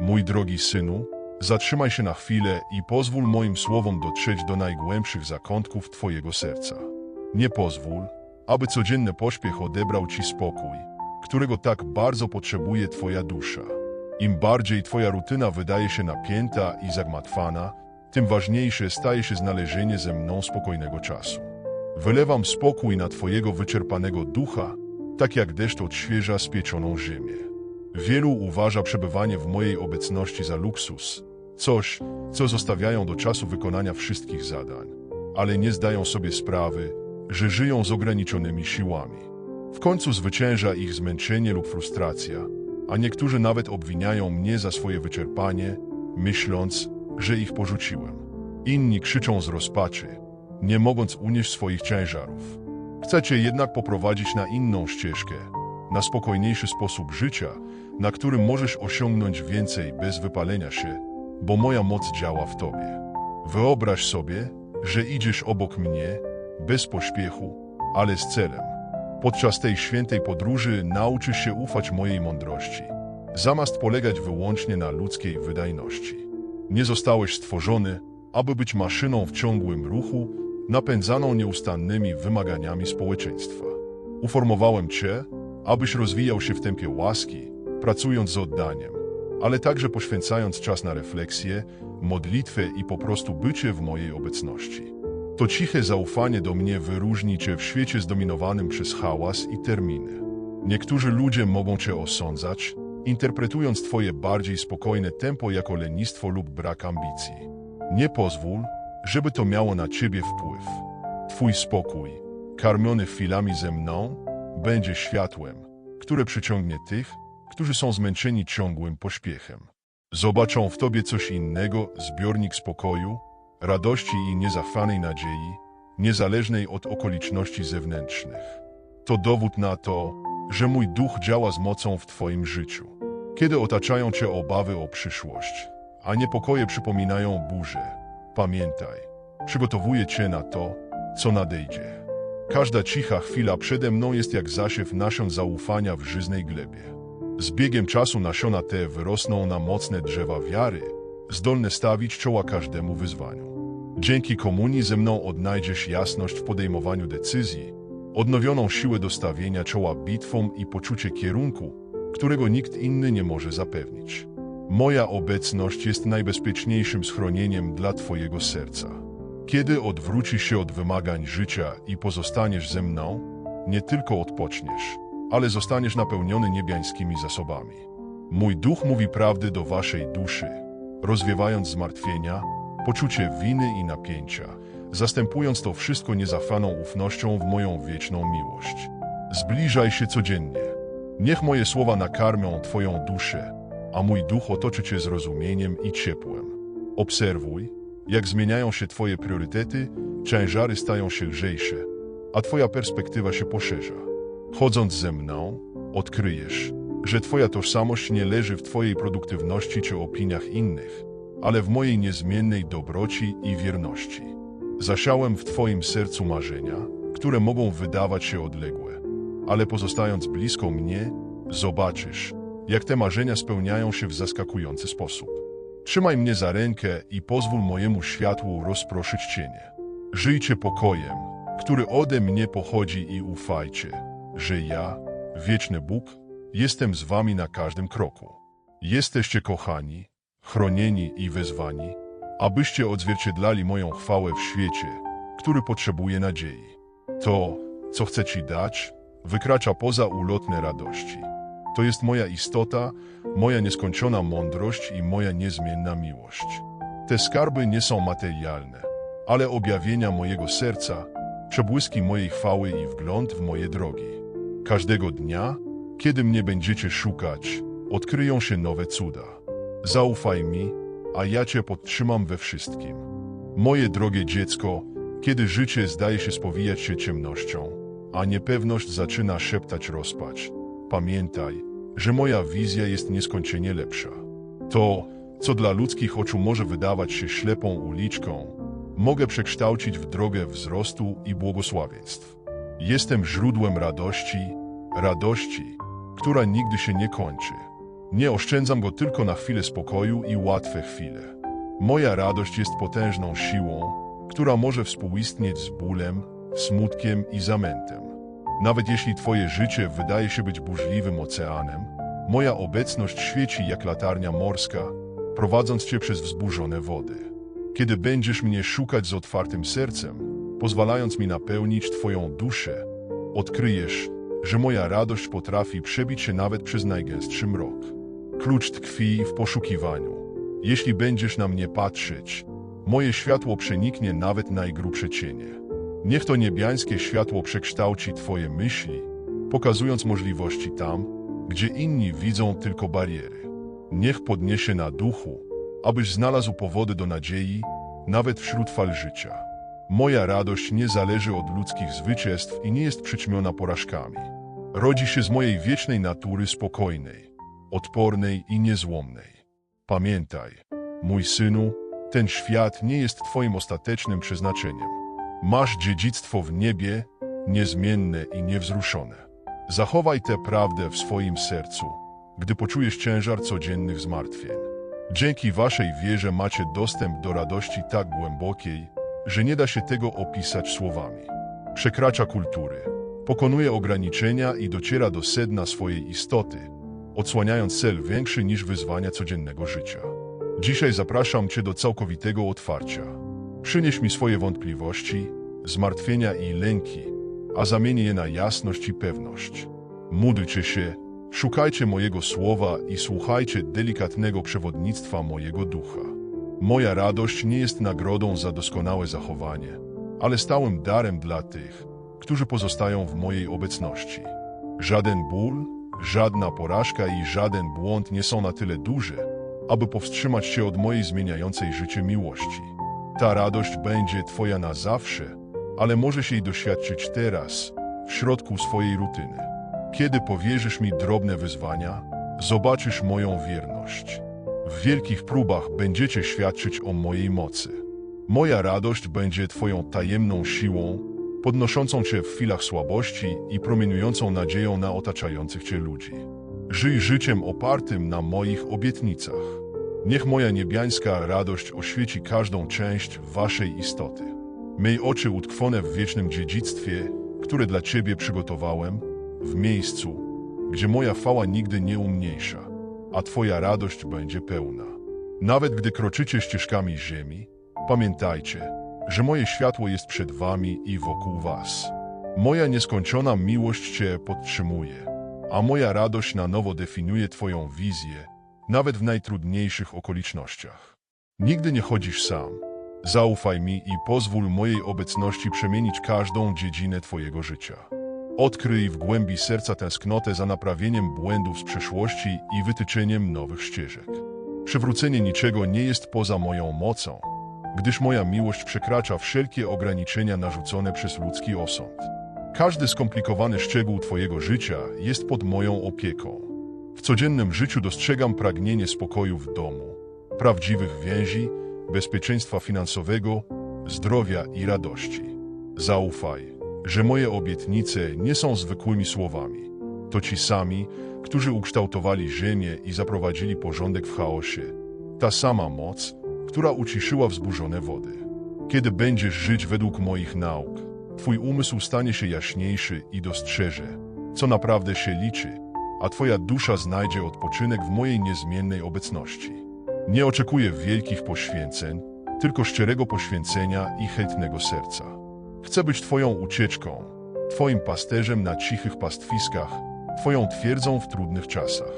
Mój drogi synu, zatrzymaj się na chwilę i pozwól moim słowom dotrzeć do najgłębszych zakątków Twojego serca. Nie pozwól, aby codzienny pośpiech odebrał Ci spokój, którego tak bardzo potrzebuje Twoja dusza. Im bardziej Twoja rutyna wydaje się napięta i zagmatwana, tym ważniejsze staje się znalezienie ze mną spokojnego czasu. Wylewam spokój na Twojego wyczerpanego ducha, tak jak deszcz odświeża spieczoną ziemię. Wielu uważa przebywanie w mojej obecności za luksus, coś, co zostawiają do czasu wykonania wszystkich zadań, ale nie zdają sobie sprawy, że żyją z ograniczonymi siłami. W końcu zwycięża ich zmęczenie lub frustracja, a niektórzy nawet obwiniają mnie za swoje wyczerpanie, myśląc, że ich porzuciłem. Inni krzyczą z rozpaczy, nie mogąc unieść swoich ciężarów. Chcecie jednak poprowadzić na inną ścieżkę, na spokojniejszy sposób życia, na którym możesz osiągnąć więcej bez wypalenia się, bo moja moc działa w tobie. Wyobraź sobie, że idziesz obok mnie, bez pośpiechu, ale z celem. Podczas tej świętej podróży nauczysz się ufać mojej mądrości, zamiast polegać wyłącznie na ludzkiej wydajności. Nie zostałeś stworzony, aby być maszyną w ciągłym ruchu, napędzaną nieustannymi wymaganiami społeczeństwa. Uformowałem cię, abyś rozwijał się w tempie łaski, pracując z oddaniem, ale także poświęcając czas na refleksję, modlitwę i po prostu bycie w mojej obecności. To ciche zaufanie do mnie wyróżni cię w świecie zdominowanym przez hałas i terminy. Niektórzy ludzie mogą cię osądzać, interpretując twoje bardziej spokojne tempo jako lenistwo lub brak ambicji. Nie pozwól, żeby to miało na ciebie wpływ. Twój spokój, karmiony chwilami ze mną, będzie światłem, które przyciągnie tych, którzy są zmęczeni ciągłym pośpiechem. Zobaczą w tobie coś innego, zbiornik spokoju, radości i niezachwanej nadziei, niezależnej od okoliczności zewnętrznych. To dowód na to, że mój duch działa z mocą w twoim życiu. Kiedy otaczają cię obawy o przyszłość, a niepokoje przypominają burzę, pamiętaj, przygotowuję cię na to, co nadejdzie. Każda cicha chwila przede mną jest jak zasiew nasion zaufania w żyznej glebie. Z biegiem czasu nasiona te wyrosną na mocne drzewa wiary, zdolne stawić czoła każdemu wyzwaniu. Dzięki komunii ze mną odnajdziesz jasność w podejmowaniu decyzji, odnowioną siłę do stawienia czoła bitwom i poczucie kierunku, którego nikt inny nie może zapewnić. Moja obecność jest najbezpieczniejszym schronieniem dla Twojego serca. Kiedy odwrócisz się od wymagań życia i pozostaniesz ze mną, nie tylko odpoczniesz, ale zostaniesz napełniony niebiańskimi zasobami. Mój duch mówi prawdy do waszej duszy, rozwiewając zmartwienia, poczucie winy i napięcia, zastępując to wszystko niezachwaną ufnością w moją wieczną miłość. Zbliżaj się codziennie. Niech moje słowa nakarmią Twoją duszę, a mój duch otoczy Cię zrozumieniem i ciepłem. Obserwuj, jak zmieniają się Twoje priorytety, ciężary stają się lżejsze, a Twoja perspektywa się poszerza. Chodząc ze mną, odkryjesz, że Twoja tożsamość nie leży w Twojej produktywności czy opiniach innych, ale w mojej niezmiennej dobroci i wierności. Zasiałem w Twoim sercu marzenia, które mogą wydawać się odległe, ale pozostając blisko mnie, zobaczysz, jak te marzenia spełniają się w zaskakujący sposób. Trzymaj mnie za rękę i pozwól mojemu światłu rozproszyć cienie. Żyjcie pokojem, który ode mnie pochodzi i ufajcie, że ja, wieczny Bóg, jestem z wami na każdym kroku. Jesteście kochani, chronieni i wezwani, abyście odzwierciedlali moją chwałę w świecie, który potrzebuje nadziei. To, co chcę Ci dać, wykracza poza ulotne radości. To jest moja istota, moja nieskończona mądrość i moja niezmienna miłość. Te skarby nie są materialne, ale objawienia mojego serca, przebłyski mojej chwały i wgląd w moje drogi. Każdego dnia, kiedy mnie będziecie szukać, odkryją się nowe cuda. Zaufaj mi, a ja Cię podtrzymam we wszystkim. Moje drogie dziecko, kiedy życie zdaje się spowijać się ciemnością, a niepewność zaczyna szeptać rozpacz, pamiętaj, że moja wizja jest nieskończenie lepsza. To, co dla ludzkich oczu może wydawać się ślepą uliczką, mogę przekształcić w drogę wzrostu i błogosławieństw. Jestem źródłem radości, radości, która nigdy się nie kończy. Nie oszczędzam go tylko na chwilę spokoju i łatwe chwile. Moja radość jest potężną siłą, która może współistnieć z bólem, smutkiem i zamętem. Nawet jeśli twoje życie wydaje się być burzliwym oceanem, moja obecność świeci jak latarnia morska, prowadząc cię przez wzburzone wody. Kiedy będziesz mnie szukać z otwartym sercem, pozwalając mi napełnić twoją duszę, odkryjesz, że moja radość potrafi przebić się nawet przez najgęstszy mrok. Klucz tkwi w poszukiwaniu. Jeśli będziesz na mnie patrzeć, moje światło przeniknie nawet najgrubsze cienie. Niech to niebiańskie światło przekształci Twoje myśli, pokazując możliwości tam, gdzie inni widzą tylko bariery. Niech podniesie na duchu, abyś znalazł powody do nadziei, nawet wśród fal życia. Moja radość nie zależy od ludzkich zwycięstw i nie jest przyćmiona porażkami. Rodzi się z mojej wiecznej natury spokojnej, odpornej i niezłomnej. Pamiętaj, mój synu, ten świat nie jest Twoim ostatecznym przeznaczeniem. Masz dziedzictwo w niebie, niezmienne i niewzruszone. Zachowaj tę prawdę w swoim sercu, gdy poczujesz ciężar codziennych zmartwień. Dzięki Waszej wierze macie dostęp do radości tak głębokiej, że nie da się tego opisać słowami. Przekracza kultury, pokonuje ograniczenia i dociera do sedna swojej istoty, odsłaniając cel większy niż wyzwania codziennego życia. Dzisiaj zapraszam Cię do całkowitego otwarcia. Przynieś mi swoje wątpliwości, zmartwienia i lęki, a zamienię je na jasność i pewność. Módlcie się, szukajcie mojego słowa i słuchajcie delikatnego przewodnictwa mojego ducha. Moja radość nie jest nagrodą za doskonałe zachowanie, ale stałym darem dla tych, którzy pozostają w mojej obecności. Żaden ból, żadna porażka i żaden błąd nie są na tyle duże, aby powstrzymać się od mojej zmieniającej życie miłości. Ta radość będzie Twoja na zawsze, ale możesz jej doświadczyć teraz, w środku swojej rutyny. Kiedy powierzysz mi drobne wyzwania, zobaczysz moją wierność. W wielkich próbach będziecie świadczyć o mojej mocy. Moja radość będzie Twoją tajemną siłą, podnoszącą Cię w chwilach słabości i promieniującą nadzieją na otaczających Cię ludzi. Żyj życiem opartym na moich obietnicach. Niech moja niebiańska radość oświeci każdą część Waszej istoty. Miej oczy utkwione w wiecznym dziedzictwie, które dla Ciebie przygotowałem, w miejscu, gdzie moja chwała nigdy nie umniejsza, a Twoja radość będzie pełna. Nawet gdy kroczycie ścieżkami ziemi, pamiętajcie, że moje światło jest przed Wami i wokół Was. Moja nieskończona miłość Cię podtrzymuje, a moja radość na nowo definiuje Twoją wizję, nawet w najtrudniejszych okolicznościach. Nigdy nie chodzisz sam. Zaufaj mi i pozwól mojej obecności przemienić każdą dziedzinę Twojego życia. Odkryj w głębi serca tęsknotę za naprawieniem błędów z przeszłości i wytyczeniem nowych ścieżek. Przywrócenie niczego nie jest poza moją mocą, gdyż moja miłość przekracza wszelkie ograniczenia narzucone przez ludzki osąd. Każdy skomplikowany szczegół Twojego życia jest pod moją opieką. W codziennym życiu dostrzegam pragnienie spokoju w domu, prawdziwych więzi, bezpieczeństwa finansowego, zdrowia i radości. Zaufaj, że moje obietnice nie są zwykłymi słowami. To ci sami, którzy ukształtowali ziemię i zaprowadzili porządek w chaosie. Ta sama moc, która uciszyła wzburzone wody. Kiedy będziesz żyć według moich nauk, twój umysł stanie się jaśniejszy i dostrzeże, co naprawdę się liczy, a twoja dusza znajdzie odpoczynek w mojej niezmiennej obecności. Nie oczekuję wielkich poświęceń, tylko szczerego poświęcenia i chętnego serca. Chcę być twoją ucieczką, twoim pasterzem na cichych pastwiskach, twoją twierdzą w trudnych czasach.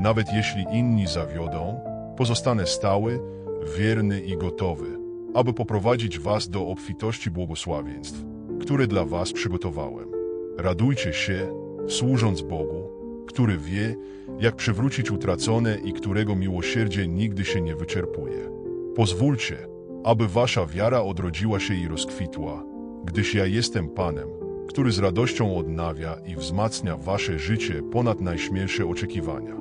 Nawet jeśli inni zawiodą, pozostanę stały, wierny i gotowy, aby poprowadzić was do obfitości błogosławieństw, które dla was przygotowałem. Radujcie się, służąc Bogu, który wie, jak przywrócić utracone i którego miłosierdzie nigdy się nie wyczerpuje. Pozwólcie, aby wasza wiara odrodziła się i rozkwitła, gdyż ja jestem Panem, który z radością odnawia i wzmacnia wasze życie ponad najśmielsze oczekiwania.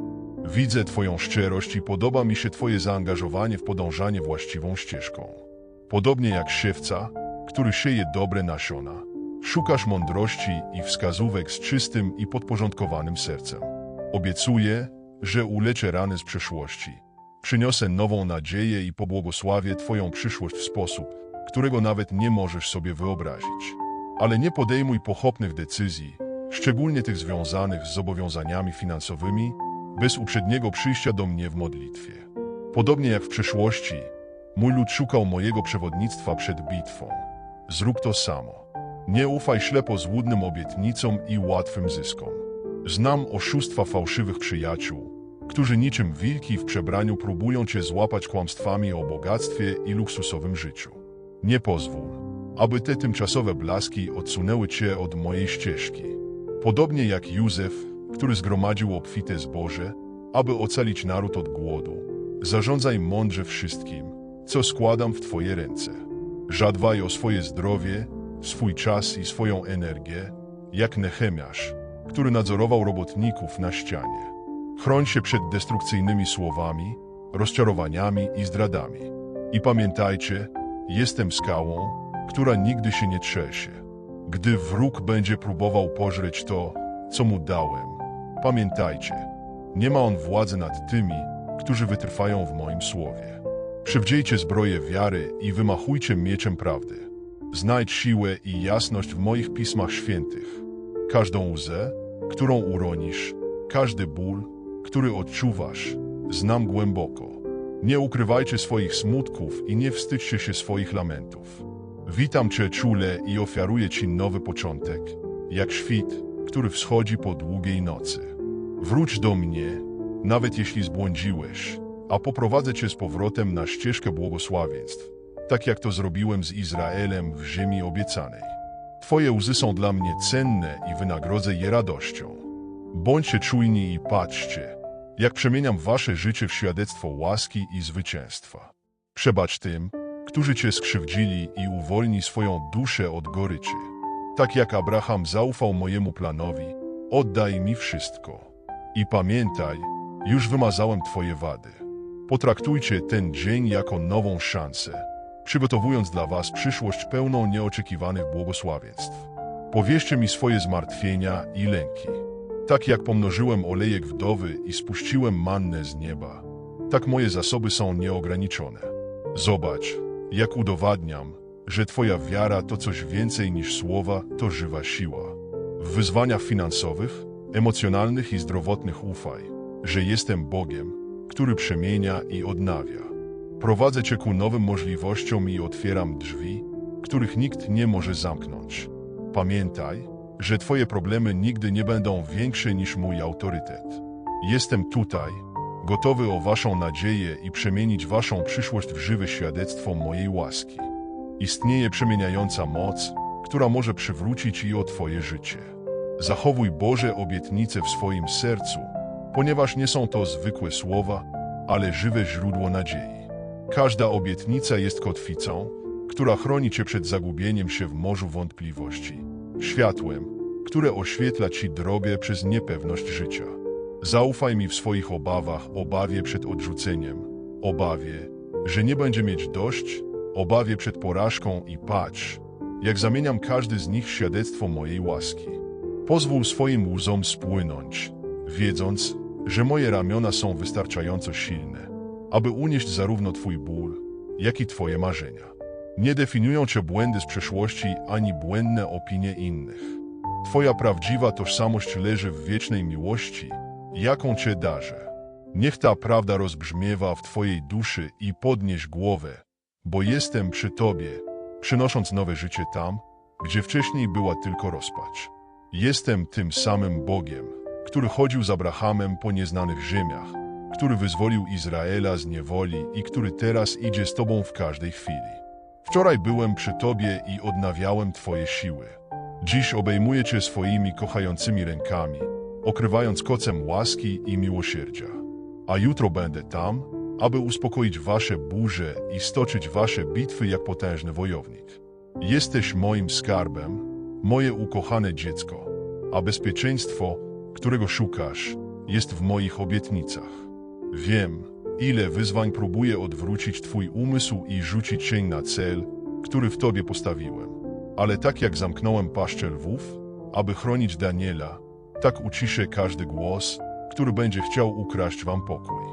Widzę Twoją szczerość i podoba mi się Twoje zaangażowanie w podążanie właściwą ścieżką. Podobnie jak siewca, który sieje dobre nasiona, szukasz mądrości i wskazówek z czystym i podporządkowanym sercem. Obiecuję, że uleczę rany z przeszłości. Przyniosę nową nadzieję i pobłogosławię Twoją przyszłość w sposób, którego nawet nie możesz sobie wyobrazić. Ale nie podejmuj pochopnych decyzji, szczególnie tych związanych z zobowiązaniami finansowymi, bez uprzedniego przyjścia do mnie w modlitwie. Podobnie jak w przeszłości, mój lud szukał mojego przewodnictwa przed bitwą. Zrób to samo. Nie ufaj ślepo złudnym obietnicom i łatwym zyskom. Znam oszustwa fałszywych przyjaciół, którzy niczym wilki w przebraniu próbują cię złapać kłamstwami o bogactwie i luksusowym życiu. Nie pozwól, aby te tymczasowe blaski odsunęły cię od mojej ścieżki. Podobnie jak Józef, który zgromadził obfite zboże, aby ocalić naród od głodu. Zarządzaj mądrze wszystkim, co składam w twoje ręce. Żadwaj o swoje zdrowie, swój czas i swoją energię, jak Nehemiasz, który nadzorował robotników na ścianie. Chroń się przed destrukcyjnymi słowami, rozczarowaniami i zdradami. I pamiętajcie, jestem skałą, która nigdy się nie trzęsie. Gdy wróg będzie próbował pożreć to, co mu dałem, pamiętajcie, nie ma on władzy nad tymi, którzy wytrwają w moim słowie. Przywdziejcie zbroję wiary i wymachujcie mieczem prawdy. Znajdź siłę i jasność w moich pismach świętych. Każdą łzę, którą uronisz, każdy ból, który odczuwasz, znam głęboko. Nie ukrywajcie swoich smutków i nie wstydźcie się swoich lamentów. Witam Cię czule i ofiaruję Ci nowy początek, jak świt, który wschodzi po długiej nocy. Wróć do mnie, nawet jeśli zbłądziłeś, a poprowadzę Cię z powrotem na ścieżkę błogosławieństw, tak jak to zrobiłem z Izraelem w ziemi obiecanej. Twoje łzy są dla mnie cenne i wynagrodzę je radością. Bądźcie czujni i patrzcie, jak przemieniam wasze życie w świadectwo łaski i zwycięstwa. Przebacz tym, którzy cię skrzywdzili i uwolnij swoją duszę od goryczy. Tak jak Abraham zaufał mojemu planowi, oddaj mi wszystko. I pamiętaj, już wymazałem twoje wady. Potraktujcie ten dzień jako nową szansę, przygotowując dla was przyszłość pełną nieoczekiwanych błogosławieństw. Powierzcie mi swoje zmartwienia i lęki. Tak jak pomnożyłem olejek wdowy i spuściłem mannę z nieba, tak moje zasoby są nieograniczone. Zobacz, jak udowadniam, że Twoja wiara to coś więcej niż słowa, to żywa siła. W wyzwaniach finansowych, emocjonalnych i zdrowotnych ufaj, że jestem Bogiem, który przemienia i odnawia. Prowadzę Cię ku nowym możliwościom i otwieram drzwi, których nikt nie może zamknąć. Pamiętaj, że Twoje problemy nigdy nie będą większe niż mój autorytet. Jestem tutaj, gotowy o Waszą nadzieję i przemienić Waszą przyszłość w żywe świadectwo mojej łaski. Istnieje przemieniająca moc, która może przywrócić i o Twoje życie. Zachowuj Boże obietnice w swoim sercu, ponieważ nie są to zwykłe słowa, ale żywe źródło nadziei. Każda obietnica jest kotwicą, która chroni Cię przed zagubieniem się w morzu wątpliwości. Światłem, które oświetla Ci drogę przez niepewność życia. Zaufaj mi w swoich obawach, obawie przed odrzuceniem, obawie, że nie będzie mieć dość, obawie przed porażką i patrz, jak zamieniam każdy z nich świadectwo mojej łaski. Pozwól swoim łzom spłynąć, wiedząc, że moje ramiona są wystarczająco silne, aby unieść zarówno Twój ból, jak i Twoje marzenia. Nie definiują Cię błędy z przeszłości ani błędne opinie innych. Twoja prawdziwa tożsamość leży w wiecznej miłości, jaką Cię darzę. Niech ta prawda rozbrzmiewa w Twojej duszy i podnieś głowę, bo jestem przy Tobie, przynosząc nowe życie tam, gdzie wcześniej była tylko rozpacz. Jestem tym samym Bogiem, który chodził z Abrahamem po nieznanych ziemiach, który wyzwolił Izraela z niewoli i który teraz idzie z Tobą w każdej chwili. Wczoraj byłem przy Tobie i odnawiałem Twoje siły. Dziś obejmuję Cię swoimi kochającymi rękami, okrywając kocem łaski i miłosierdzia. A jutro będę tam, aby uspokoić Wasze burze i stoczyć Wasze bitwy jak potężny wojownik. Jesteś moim skarbem, moje ukochane dziecko, a bezpieczeństwo, którego szukasz, jest w moich obietnicach. Wiem, ile wyzwań próbuje odwrócić Twój umysł i rzucić cień na cel, który w Tobie postawiłem. Ale tak jak zamknąłem paszczę lwów, aby chronić Daniela, tak uciszę każdy głos, który będzie chciał ukraść wam pokój.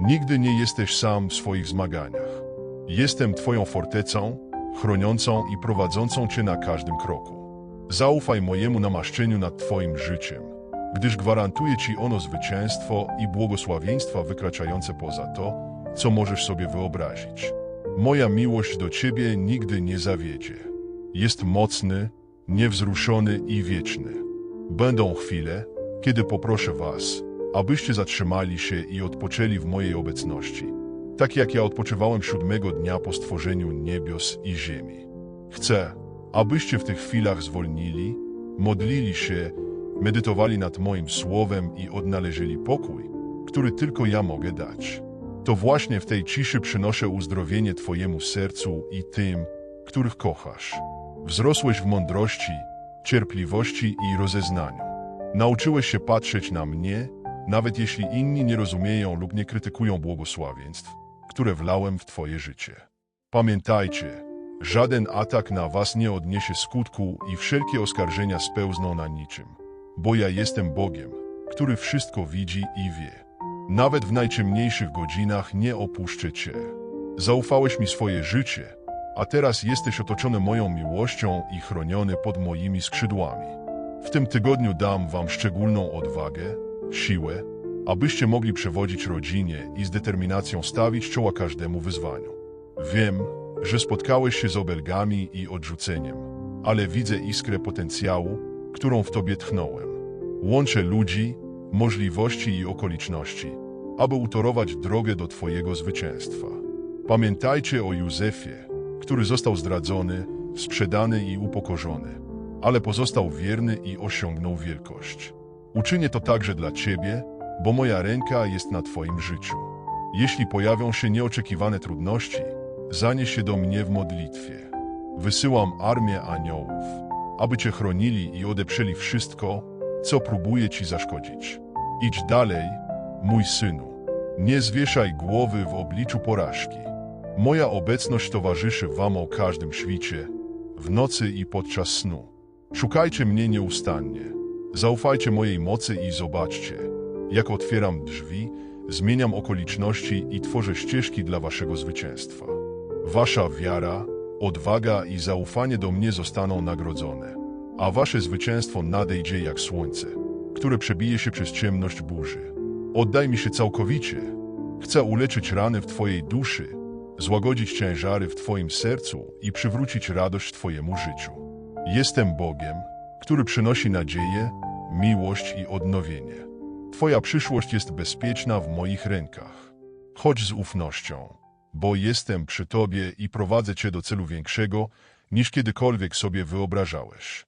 Nigdy nie jesteś sam w swoich zmaganiach. Jestem Twoją fortecą, chroniącą i prowadzącą Cię na każdym kroku. Zaufaj mojemu namaszczeniu nad Twoim życiem, gdyż gwarantuje Ci ono zwycięstwo i błogosławieństwa wykraczające poza to, co możesz sobie wyobrazić. Moja miłość do Ciebie nigdy nie zawiedzie. Jest mocny, niewzruszony i wieczny. Będą chwile, kiedy poproszę Was, abyście zatrzymali się i odpoczęli w mojej obecności, tak jak ja odpoczywałem siódmego dnia po stworzeniu niebios i ziemi. Chcę, abyście w tych chwilach zwolnili, modlili się, medytowali nad moim słowem i odnaleźli pokój, który tylko ja mogę dać. To właśnie w tej ciszy przynoszę uzdrowienie Twojemu sercu i tym, których kochasz. Wzrosłeś w mądrości, cierpliwości i rozeznaniu. Nauczyłeś się patrzeć na mnie, nawet jeśli inni nie rozumieją lub nie krytykują błogosławieństw, które wlałem w Twoje życie. Pamiętajcie, żaden atak na Was nie odniesie skutku i wszelkie oskarżenia spełzną na niczym, bo ja jestem Bogiem, który wszystko widzi i wie. Nawet w najciemniejszych godzinach nie opuszczę Cię. Zaufałeś mi swoje życie, a teraz jesteś otoczony moją miłością i chroniony pod moimi skrzydłami. W tym tygodniu dam Wam szczególną odwagę, siłę, abyście mogli przewodzić rodzinie i z determinacją stawić czoła każdemu wyzwaniu. Wiem, że spotkałeś się z obelgami i odrzuceniem, ale widzę iskrę potencjału, którą w Tobie tchnąłem. Łączę ludzi, możliwości i okoliczności, aby utorować drogę do Twojego zwycięstwa. Pamiętajcie o Józefie, który został zdradzony, sprzedany i upokorzony, ale pozostał wierny i osiągnął wielkość. Uczynię to także dla Ciebie, bo moja ręka jest na Twoim życiu. Jeśli pojawią się nieoczekiwane trudności, zanieś się do mnie w modlitwie. Wysyłam armię aniołów, aby Cię chronili i odeprzeli wszystko, co próbuje Ci zaszkodzić. Idź dalej, mój synu. Nie zwieszaj głowy w obliczu porażki. Moja obecność towarzyszy Wam o każdym świcie, w nocy i podczas snu. Szukajcie mnie nieustannie. Zaufajcie mojej mocy i zobaczcie, jak otwieram drzwi, zmieniam okoliczności i tworzę ścieżki dla Waszego zwycięstwa. Wasza wiara, odwaga i zaufanie do mnie zostaną nagrodzone, a Wasze zwycięstwo nadejdzie jak słońce, które przebije się przez ciemność burzy. Oddaj mi się całkowicie. Chcę uleczyć rany w Twojej duszy, złagodzić ciężary w Twoim sercu i przywrócić radość Twojemu życiu. Jestem Bogiem, który przynosi nadzieję, miłość i odnowienie. Twoja przyszłość jest bezpieczna w moich rękach. Chodź z ufnością, bo jestem przy Tobie i prowadzę Cię do celu większego, niż kiedykolwiek sobie wyobrażałeś.